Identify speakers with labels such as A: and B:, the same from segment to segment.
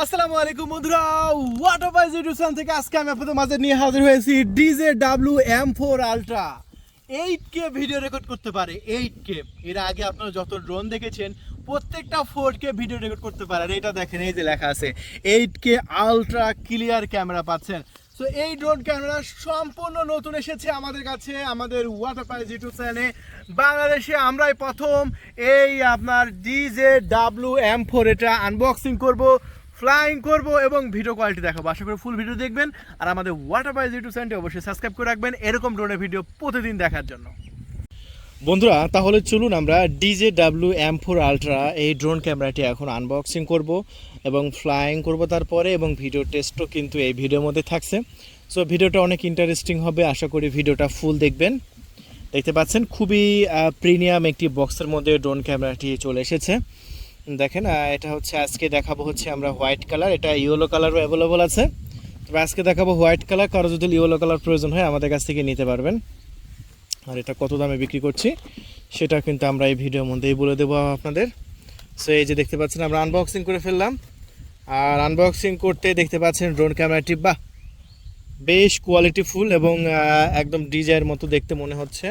A: আসসালামু আলাইকুম বন্ধুরা ওয়াটার বাইজ ইউটিউব চ্যানেল থেকে আজকে আমি আপনাদের মাঝে নিয়ে হাজির হয়েছি D J W M four ultra eight K video record করতে পারে এইট কে এর আগে আপনারা যত ড্রোন দেখেছেন, প্রত্যেকটা ফোর কে ভিডিও রেকর্ড করতে পারে। আর এটা দেখেন, এই যে লেখা আছে eight K ultra clear camera পাচ্ছেন। সো এই ড্রোন ক্যামেরা সম্পূর্ণ নতুন এসেছে আমাদের কাছে, আমাদের ওয়াটার প্রাইজ ইউটিউব চ্যানেলে বাংলাদেশে আমরাই প্রথম এই আপনার D J W M four এটা আনবক্সিং করব। ফ্লাইং করব এবং ভিডিও কোয়ালিটি দেখাবো। আশা করি ফুল ভিডিও দেখবেন। আর আমাদের ওয়াটার প্রাইজ ইউটিউব চ্যানেলটি অবশ্যই সাবস্ক্রাইব করে রাখবেন এরকম ড্রোনের ভিডিও প্রতিদিন দেখার জন্য। বন্ধুরা, তাহলে চলুন আমরা D J W M four ultra এই ড্রোন ক্যামেরাটি এখন আনবক্সিং করব এবং ফ্লাইং করব তারপরে এবং ভিডিও টেস্টও কিন্তু এই ভিডিওর মধ্যে থাকছে। সো ভিডিওটা অনেক ইন্টারেস্টিং হবে। আশা করি ভিডিওটা ফুল দেখবেন। দেখতে পাচ্ছেন, খুবই প্রিমিয়াম একটি বক্সের মধ্যে ড্রোন ক্যামেরাটি চলে এসেছে। দেখেন এটা হচ্ছে আজকে দেখাবো হচ্ছে আমরা হোয়াইট কালার এটা ইয়েলো কালারও অ্যাভেলেবল আছে। তবে আজকে দেখাবো হোয়াইট কালার কারও যদি ইয়েলো কালার প্রয়োজন হয় আমাদের কাছ থেকে নিতে পারবেন। আর এটা কত দামে বিক্রি করছি সেটা কিন্তু আমরা এই ভিডিওর মধ্যেই বলে দেবো আপনাদের। সো এই যে দেখতে পাচ্ছেন আমরা আনবক্সিং করে ফেললাম। আর আনবক্সিং করতে দেখতে পাচ্ছেন ড্রোন ক্যামেরাটি বাহ! বেশ কোয়ালিটিফুল এবং আহ, একদম ডিজাইয়ের মতো দেখতে মনে হচ্ছে।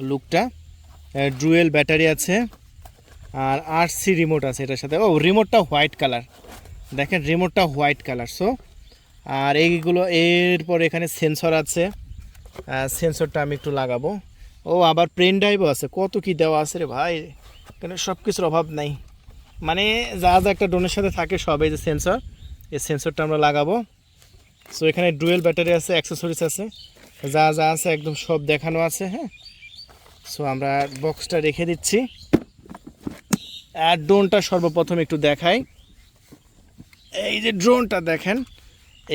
A: লুকটা ড্রুয়েল ব্যাটারি আছে। আর আর সি রিমোট আছে এটার সাথে। ও রিমোটটা হোয়াইট কালার দেখেন রিমোটটা হোয়াইট কালার সো আর এইগুলো, এরপর এখানে সেন্সর আছে। সেন্সরটা আমি একটু লাগাবো। ও, আবার প্রেন ড্রাইভও আছে। কত কি দেওয়া আছে রে ভাই? এখানে সব কিছুর অভাব নাই। মানে যা যা একটা ড্রোনের সাথে থাকে সব যে সেন্সর এই সেন্সরটা আমরা লাগাবো। সো এখানে ডুয়েল ব্যাটারি আছে অ্যাক্সেসরিজ আছে। যা যা আছে, একদম সব দেখানো আছে হ্যাঁ। সো আমরা বক্সটা রেখে দিচ্ছি। ড্রোনটা সর্বপ্রথম একটু দেখাই। এই যে ড্রোনটা দেখেন,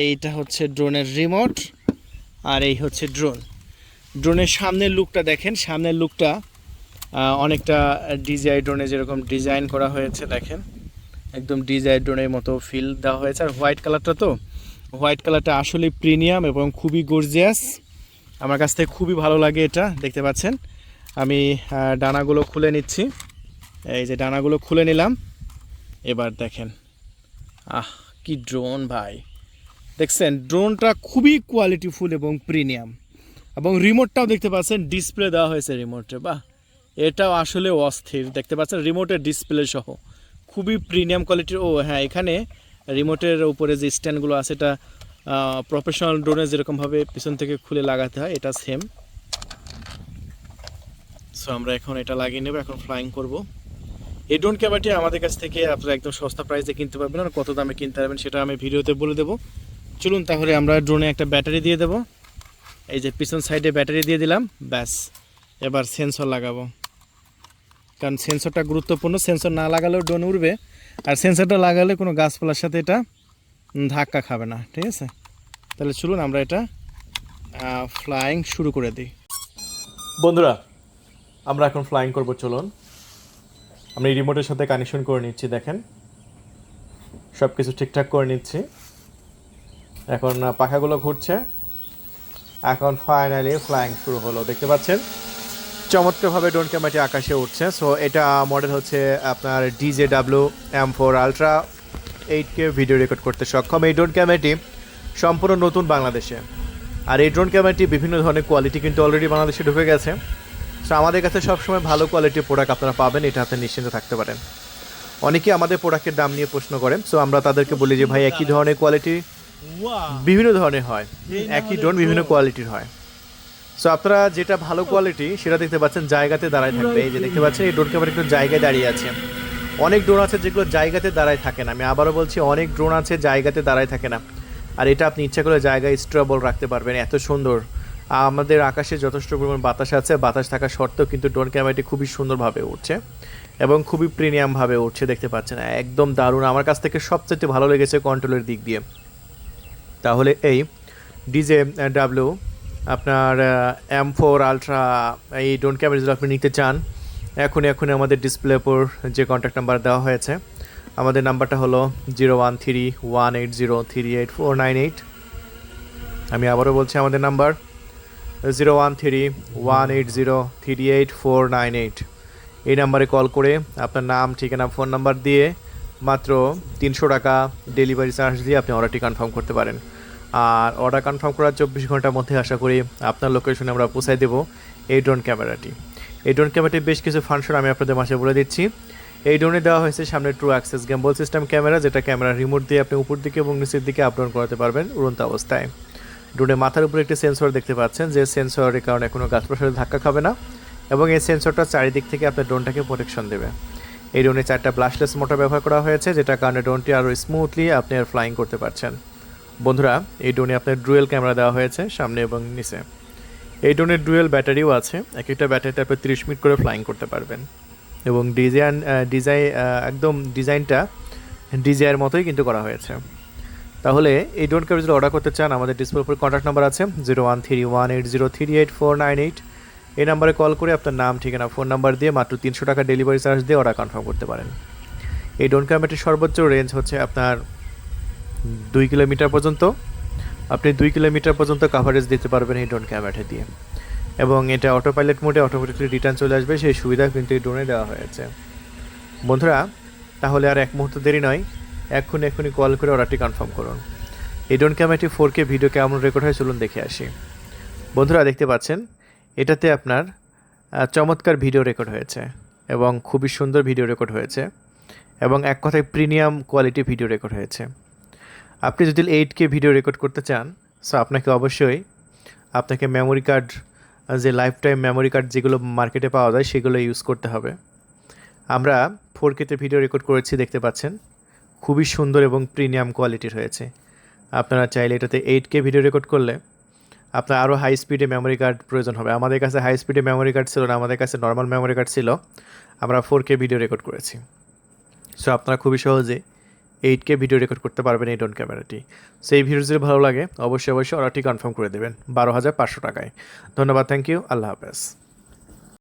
A: এইটা হচ্ছে ড্রোনের রিমোট আর এই হচ্ছে ড্রোন ড্রোনের সামনের লুকটা দেখেন, সামনের লুকটা অনেকটা ডিজাই ড্রোনে যেরকম ডিজাইন করা হয়েছে, দেখেন। একদম ডিজাই ড্রোনের মতো ফিল দেওয়া হয়েছে। আর হোয়াইট কালারটা তো হোয়াইট কালারটা আসলে প্রিমিয়াম এবং খুবই গর্জিয়াস আমার কাছ থেকে খুবই ভালো লাগে এটা, দেখতে পাচ্ছেন। আমি ডানাগুলো খুলে নিচ্ছি। এই যে ডানাগুলো খুলে নিলাম। এবার দেখেন। আহ, কি ড্রোন ভাই। দেখছেন ড্রোনটা খুবই কোয়ালিটিফুল এবং প্রিমিয়াম এবং রিমোটটাও দেখতে পাচ্ছেন ডিসপ্লে দেওয়া হয়েছে রিমোটে বাহ। এটাও আসলে অস্থির। দেখতে পাচ্ছেন রিমোটের ডিসপ্লে সহ। খুবই প্রিমিয়াম কোয়ালিটির ও হ্যাঁ এখানে রিমোটের উপরে যে স্ট্যান্ডগুলো আছে, এটা প্রফেশনাল ড্রোনে যেরকমভাবে পিছন থেকে খুলে লাগাতে হয়, এটা সেম সো আমরা এখন এটা লাগিয়ে নেব, এখন ফ্লাইং করব। এই ড্রোন ক্যামেরাটি আমাদের কাছ থেকে আপনারা একদম সস্তা প্রাইসে কিনতে পারবেন আর কত দামে কিনতে পারবেন সেটা আমি ভিডিওতে বলে দেবো। চলুন তাহলে আমরা ড্রোনে একটা ব্যাটারি দিয়ে দেবো। এই যে পিছন সাইডে ব্যাটারি দিয়ে দিলাম, ব্যাস। এবার সেন্সর লাগাবো। কারণ সেন্সরটা গুরুত্বপূর্ণ। সেন্সর না লাগালেও ড্রোন উড়বে। আর সেন্সরটা লাগালে কোনো গাছপালার সাথে এটা ধাক্কা খাবে না, ঠিক আছে? তাহলে চলুন আমরা এটা ফ্লাইং শুরু করে দিই।
B: বন্ধুরা, আমরা এখন ফ্লাইং করব, চলুন। এই রিমোটের সাথে কানেকশন করে নিচ্ছি, দেখেন। সব কিছু ঠিকঠাক করে নিচ্ছি। এখন পাখাগুলো ঘুরছে। এখন ফাইনালি ফ্লাইং শুরু হলো, দেখতে পাচ্ছেন? চমৎকারভাবে ড্রোন ক্যামেরাটি আকাশে উঠছে। সো এটা মডেল হচ্ছে আপনার D J W M four ultra eight K video record করতে সক্ষম। এই ড্রোন ক্যামেরাটি সম্পূর্ণ নতুন বাংলাদেশে। আর এই ড্রোন ক্যামেরাটি বিভিন্ন ধরনের কোয়ালিটি কিন্তু অলরেডি বাংলাদেশে ঢুকে গেছে। সো আমাদের কাছে সবসময় ভালো কোয়ালিটির প্রোডাক্ট আপনারা পাবেন এটা আপনি নিশ্চিন্ত থাকতে পারেন। অনেকেই আমাদের প্রোডাক্টের দাম নিয়ে প্রশ্ন করেন সো আমরা তাদেরকে বলি যে ভাই একই ধরনের কোয়ালিটি বিভিন্ন ধরনের হয়। একই ড্রোন বিভিন্ন কোয়ালিটির হয়। সো আপনারা যেটা ভালো কোয়ালিটি সেটা দেখতে পাচ্ছেন জায়গাতে দাঁড়ায় থাকবে। এই যে দেখতে পাচ্ছেন এই ড্রোন ক্যামেরা একটু জায়গায় দাঁড়িয়ে আছে। অনেক ড্রোন আছে যেগুলো জায়গাতে দাঁড়ায় থাকে না। আমি আবারও বলছি অনেক ড্রোন আছে জায়গাতে দাঁড়ায় থাকে না। আর এটা আপনি ইচ্ছা করে জায়গায় স্ট্রেবল রাখতে পারবেন এত সুন্দর। আমাদের আকাশে যথেষ্ট পরিমাণ বাতাস আছে। বাতাস থাকা সত্ত্বেও কিন্তু ড্রোন ক্যামেরাটি খুবই সুন্দরভাবে উঠছে এবং খুবই প্রিমিয়ামভাবে উঠছে, দেখতে পাচ্ছেন। একদম দারুণ। আমার কাছ থেকে সবচেয়ে ভালো লেগেছে কন্ট্রোলের দিক দিয়ে। তাহলে এই ডিজে ডাব্লিউ আপনার এম ফোর আলট্রা এই ড্রোন ক্যামেরা যদি আপনি নিতে চান, এখনই এখনই আমাদের ডিসপ্লে উপর যে কন্ট্যাক্ট নাম্বার দেওয়া হয়েছে, আমাদের নাম্বারটা হলো zero one three one eight zero three eight four nine eight আমি আবারও বলছি আমাদের number zero one three one eight zero three eight four nine eight এই নাম্বারে কল করে আপনার নাম, ঠিকানা, ফোন নাম্বার দিয়ে
A: মাত্র তিনশো টাকা ডেলিভারি চার্জ দিয়ে আপনি অর্ডারটি কনফার্ম করতে পারেন। আর অর্ডার কনফার্ম করার চব্বিশ ঘণ্টার মধ্যে আশা করি আপনার লোকেশনে আমরা পৌঁছায় দেবো এই ড্রোন ক্যামেরাটি এই ড্রোন ক্যামেরাটির বেশ কিছু ফাংশন আমি আপনাদের মাসে বলে দিচ্ছি। এই ড্রোনে দেওয়া হয়েছে সামনে true access gimbal system camera যেটা ক্যামেরা রিমোট দিয়ে আপনি উপর দিকে এবং নিচের দিকে আপ ডাউন করাতে পারবেন উড়ন্ত অবস্থায়। ড্রোনের মাথার উপরে একটি সেন্সর দেখতে পাচ্ছেন। যে সেন্সরের কারণে কোনো গাছ প্রসারে ধাক্কা খাবে না এবং এই সেন্সরটা চারিদিক থেকে আপনার ড্রোনটাকে প্রোটেকশন দেবে। এই ড্রোনে চারটা ব্লাস্টলেস মোটর ব্যবহার করা হয়েছে যেটা কারণে ড্রোনটি আরও স্মুথলি আপনি আর ফ্লাইং করতে পারছেন। বন্ধুরা, এই ড্রোনে আপনার ডুয়েল ক্যামেরা দেওয়া হয়েছে, সামনে এবং নিচে। এই ড্রোনের ডুয়েল ব্যাটারিও আছে, এক একটা ব্যাটারিতে আপনি তিরিশ মিনিট করে ফ্লাইং করতে পারবেন। এবং ডিজাইন ডিজাইন একদম ডিজাইনটা ডিজাইয়ের মতোই কিন্তু করা হয়েছে। তাহলে এই ড্রোন ক্যামেরা যদি অর্ডার করতে চান, আমাদের ডিসপ্লে উপরে কন্ট্যাক্ট নাম্বার আছে zero one three one eight zero three eight four nine eight এই নাম্বারে কল করে আপনার নাম, ঠিকানা ফোন নাম্বার দিয়ে মাত্র তিনশো টাকা ডেলিভারি চার্জ দিয়ে অর্ডার কনফার্ম করতে পারেন। এই ড্রোন ক্যামেরাটির সর্বোচ্চ রেঞ্জ হচ্ছে আপনার দুই কিলোমিটার পর্যন্ত। আপনি দুই কিলোমিটার পর্যন্ত কাভারেজ দিতে পারবেন এই ড্রোন ক্যামেরাটি দিয়ে। এবং এটা অটো পাইলট মোডে অটোমেটিকলি রিটার্ন চলে আসবে, সেই সুবিধা কিন্তু এই ড্রোনে দেওয়া হয়েছে। বন্ধুরা, তাহলে আর এক মুহূর্ত দেরি নয়। এক্ষুনি এক্ষুনি কল করে অর্ডারটি কনফার্ম করুন। এই ড্রোন ক্যামেরাটি ফোর কে ভিডিও কেমন রেকর্ড হয় চলুন দেখে আসি। বন্ধুরা, দেখতে পাচ্ছেন, এটাতে আপনার চমৎকার ভিডিও রেকর্ড হয়েছে এবং খুবই সুন্দর ভিডিও রেকর্ড হয়েছে এবং এক কথায় প্রিমিয়াম কোয়ালিটি ভিডিও রেকর্ড হয়েছে। আপনি যদি এইট কে ভিডিও রেকর্ড করতে চান সো আপনাকে অবশ্যই আপনাকে মেমোরি কার্ড যে লাইফ টাইম মেমোরি কার্ড যেগুলো মার্কেটে পাওয়া যায়, সেগুলো ইউজ করতে হবে। আমরা ফোর কেতে ভিডিও রেকর্ড করেছি, দেখতে পাচ্ছেন। খুবই সুন্দর এবং প্রিমিয়াম কোয়ালিটির হয়েছে আপনারা চাইলে এটাতে এইট কে ভিডিও রেকর্ড করলে আপনার আরও হাই স্পিডে মেমোরি কার্ড প্রয়োজন হবে। আমাদের কাছে হাই স্পিডে মেমোরি কার্ড ছিল না, আমাদের কাছে নর্মাল মেমোরি কার্ড ছিল। আমরা ফোর কে ভিডিও রেকর্ড করেছি। সো আপনারা খুবই সহজে এইট কে ভিডিও রেকর্ড করতে পারবেন এই ড্রোন ক্যামেরাটি সো এই ভিডিও যদি ভালো লাগে, অবশ্যই অবশ্যই অর্ডারটি কনফার্ম করে দেবেন। বারো হাজার পাঁচশো টাকায়। ধন্যবাদ থ্যাংক ইউ আল্লাহ হাফেজ।